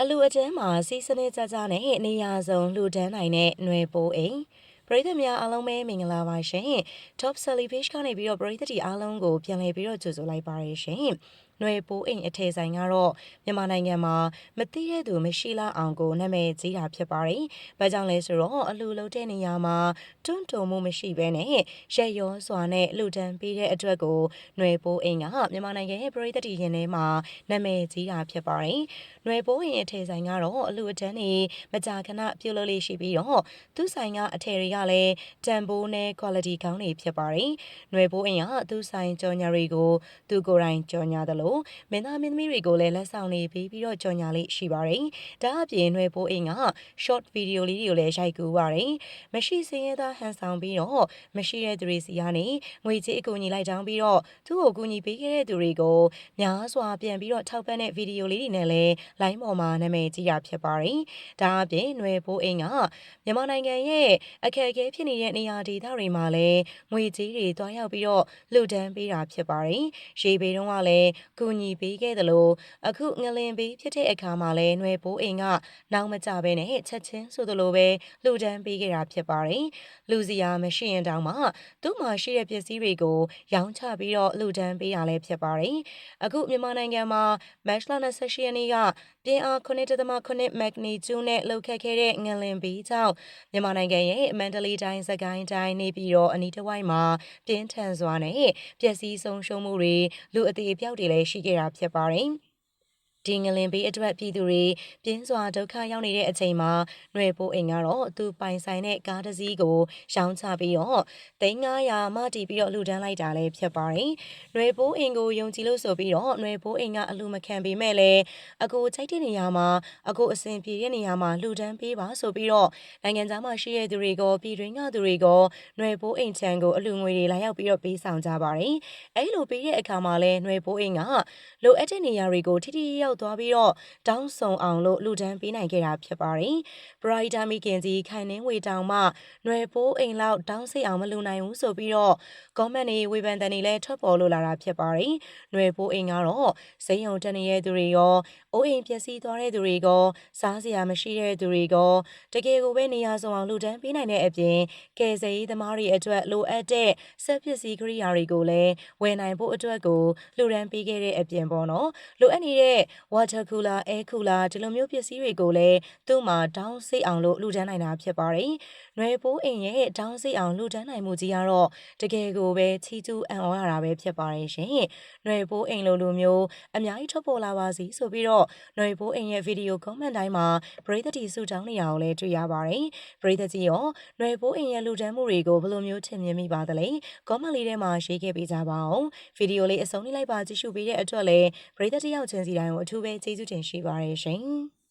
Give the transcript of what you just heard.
အလူအတန်းမှာစီးစနစ်ကြကြနဲ့နေရာစုံလှူဒန်းနိုင်တဲ့ຫນွေပိုးအိမ်ပရိသတ်များအားလုံးပဲမင်္ဂလာပါရှင် Top Selly Page ကနေပြီးတော့ပရိသတ်တီအားလုံးကိုပြန်လည်ပြီးတော့ကြိုဆိုလိုက်ပါရရှင်ຫນွေပိုးအိမ်အထည်ဆိုင်ကတော့မြန်မာနိုင်ငံမှာမသိတဲ့သူမရှိလောက်အောင်ကိုနာမည်ကြီးတာဖြစ်ပါတယ်။ဘာကြောင့်လဲဆိုတော့အလူလုံးတဲ့နေရာမှာတွန့်တုံမှုမရှိဘဲနဲ့ရက်ရောစွာနဲ့လှူဒန်းပေးတဲ့အတွက်ကိုຫນွေပိုးအိမ်ကမြန်မာနိုင်ငံရဲ့ပရိသတ်တီရင်ထဲမှာနာမည်ကြီးတာဖြစ်ပါတယ်။ຫນွေပိုးအိမ်အထည်ဆိုင်ကတော့အလူအတန်းနေမကြာခဏပြုတ်လို့လေးရှိပြီးတော့သူ့ဆိုင်ကအထည်တွေကလည်းတန်ဖိုးနဲ့ quality ကောင်းတွေဖြစ်ပါတယ်။ຫນွေပိုးအိမ်ကသူ့ဆိုင်ကြော်ညာတွေကိုသူကိုယ်တိုင်ကြော်ညာတယ် လို့မင်းသားမင်းသမီးတွေကိုလည်းလက်ဆောင်တွေပေးပြီးတော့ကြော်ညာလေးရှိပါတယ်။ဒါအပြင်နှွယ်ပိုးအိမ်က short video လေးတွေကိုလည်းရိုက်ကူပါတယ်။မရှိစင်းရဲသားဟန်ဆောင်ပြီးတော့မရှိတဲ့သူတွေစီကနေငွေကြေးအကူအညီလိုက်တောင်းပြီးတော့သူ့ကိုအကူအညီပေးခဲ့တဲ့သူတွေကိုများစွာပြန်ပြီးတော့ထောက်ပံ့တဲ့ video လေးတွေနဲ့လည်း line ပေါ်မှာနာမည်ကြီးရဖြစ်ပါတယ်။ဒါအပြင်နှွယ်ပိုးအိမ်ကမြန်မာနိုင်ငံရဲ့အခက်အခဲဖြစ်နေတဲ့နေရာဒေသတွေမှာလည်းငွေကြေးတွေတွားရောက်ပြီးတော့လှူဒန်းပေးတာဖြစ်ပါတယ်။ရေဘေးတုန်းကလည်းကူညီပေးခဲ့သလိုအခုငလင်ဘေးဖြစ်တဲ့အခါမှာလည်းຫນွေပိုးအိမ်ကနောက်မကြဘဲနဲ့ချက်ချင်းဆိုသလိုပဲလှူဒန်းပေးခဲ့တာဖြစ်ပါတယ်။လူစီယာမရှိရင်တောင်မှသူ့မှာရှိတဲ့ပစ္စည်းတွေကိုရောင်းချပြီးတော့လှူဒန်းပေးတာလည်းဖြစ်ပါတယ်။အခုမြန်မာနိုင်ငံမှာမတ်လ28ရက်နေ့က ပြင်းအား9.8မက်ဂနီကျူနဲ့လှုပ်ခတ်ခဲ့တဲ့ငလင်ဘေးကြောင့်မြန်မာနိုင်ငံရဲ့မန္တလေးတိုင်းစကိုင်းတိုင်းနေပြည်တော်အနီးတစ်ဝိုက်မှာပြင်းထန်စွာနဲ့ပျက်စီးဆုံးရှုံးမှုတွေလူအသေးအပြောက်တွေလည်းရှိခဲ့တာဖြစ်ပါတယ်။ ဒီငလင်ဘေးအတွက်ပြည်သူတွေပြင်းစွာဒုက္ခရောက်နေတဲ့အချိန်မှာຫນွေပိုးအိမ်ကတော့သူပိုင်ဆိုင်တဲ့ကားတစ်စီးကိုရောင်းချပြီးတော့3900မှတီးပြီးတော့လှူဒန်းလိုက်တာလည်းဖြစ်ပါတယ်။ຫນွေပိုးအိမ်ကိုယုံကြည်လို့ဆိုပြီးတော့ຫນွေပိုးအိမ်ကအလှမခံပေမဲ့လည်းအကိုချိုက်တဲ့နေရာမှာအကိုအစဉ်ပြေတဲ့နေရာမှာလှူဒန်းပေးပါဆိုပြီးတော့နိုင်ငံသားမှရှိတဲ့သူတွေကပြည်တွင်းကသူတွေကຫນွေပိုးအိမ်ချန်ကိုအလှငွေတွေလာရောက်ပြီးတော့ပေးဆောင်ကြပါတယ်။အဲလိုပေးတဲ့အခါမှာလည်းຫນွေပိုးအိမ်ကလိုအပ်တဲ့နေရာတွေကိုထိထိရောက် ်ရောက်သွားပြီးတော့တောင်းဆုံအောင်လို့လူဒန်းပေးနိုင်ခဲ့တာဖြစ်ပါတယ်။ဘရိုက်တာမီကင်ကြီးခိုင်နှင်းဝေတောင်မှနွယ်ပိုးအိမ်လောက်တောင်းဆိတ်အောင်မလူနိုင်ဘူးဆိုပြီးတော့ကွန်မန့်တွေဝေဖန်တန်တွေလည်းထွက်ပေါ်လို့လာတာဖြစ်ပါတယ်။နွယ်ပိုးအိမ်ကတော့ဇိမ်ုံတက်နေတဲ့သူတွေရောအိုးအိမ်ပျက်စီးသွားတဲ့သူတွေကောစားစရာမရှိတဲ့သူတွေကောတကယ်ကိုပဲနေရာဆောင်အောင်လူဒန်းပေးနိုင်တဲ့အပြင်ကယ်ဆယ်ရေးသမားတွေအတွက်လိုအပ်တဲ့ဆက်ပစ္စည်းကိရိယာတွေကိုလည်းဝယ်နိုင်ဖို့အတွက်ကိုလူဒန်းပေးခဲ့တဲ့အပြင်ပေါ့နော်လိုအပ်နေတဲ့ water cooler air cooler ဒီလိုမျိုးပစ္စည်းတွေကိုလည်းသူ့မှာတောင်းစိတ်အောင်လို့လှူဒန်းနိုင်တာဖြစ်ပါတယ်။ နွယ်ပိုးအိမ်ရဲ့တောင်းစိတ်အောင်လှူဒန်းနိုင်မှုကြီးကတော့တကယ်ကိုပဲချီကျူးအံ့ဩရတာပဲဖြစ်ပါတယ်ရှင်။နွယ်ပိုးအိမ်လိုလိုမျိုးအများကြီးထွက်ပေါ်လာပါစီဆိုပြီးတော့နွယ်ပိုးအိမ်ရဲ့ဗီဒီယိုကွန်မန့်တိုင်းမှာပရိသတ်တီစုတောင်းနေရအောင်လည်းတွေ့ရပါတယ်။ပရိသတ်ကြီးရောနွယ်ပိုးအိမ်ရဲ့လှူဒန်းမှုတွေကိုဘယ်လိုမျိုးထင်မြင်မိပါသလဲ။ကွန်မန့်လေးထဲမှာရေးခဲ့ပေးကြပါအောင်။ဗီဒီယိုလေးအဆုံးလေးလိုက်ပါကြည့်ရှုပေးတဲ့အတွက်လည်းပရိသတ်တယောက်ချင်းစီတိုင်းကိုအထူးပဲကျေးဇူးတင်ရှိပါတယ်ရှင်။